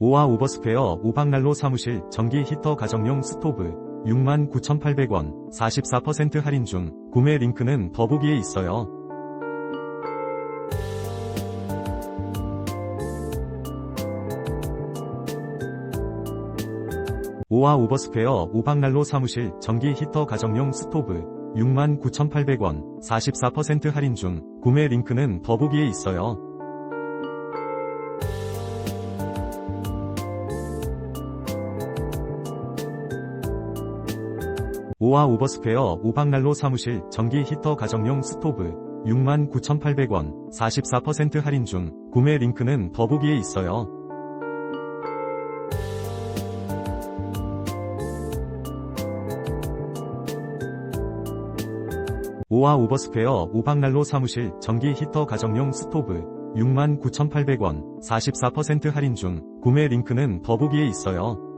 오와 오버스퀘어 오박난로 사무실 전기 히터 가정용 스토브 69,800원 44% 할인 중 구매 링크는 더보기에 있어요. 오와 오버스퀘어 오박난로 사무실 전기 히터 가정용 스토브 69,800원 44% 할인 중 구매 링크는 더보기에 있어요. 오와 오버스퀘어 오박난로 사무실 전기 히터 가정용 스토브 69,800원 44% 할인 중 구매 링크는 더보기에 있어요. 오와 오버스퀘어 오박난로 사무실 전기 히터 가정용 스토브 69,800원 44% 할인 중 구매 링크는 더보기에 있어요.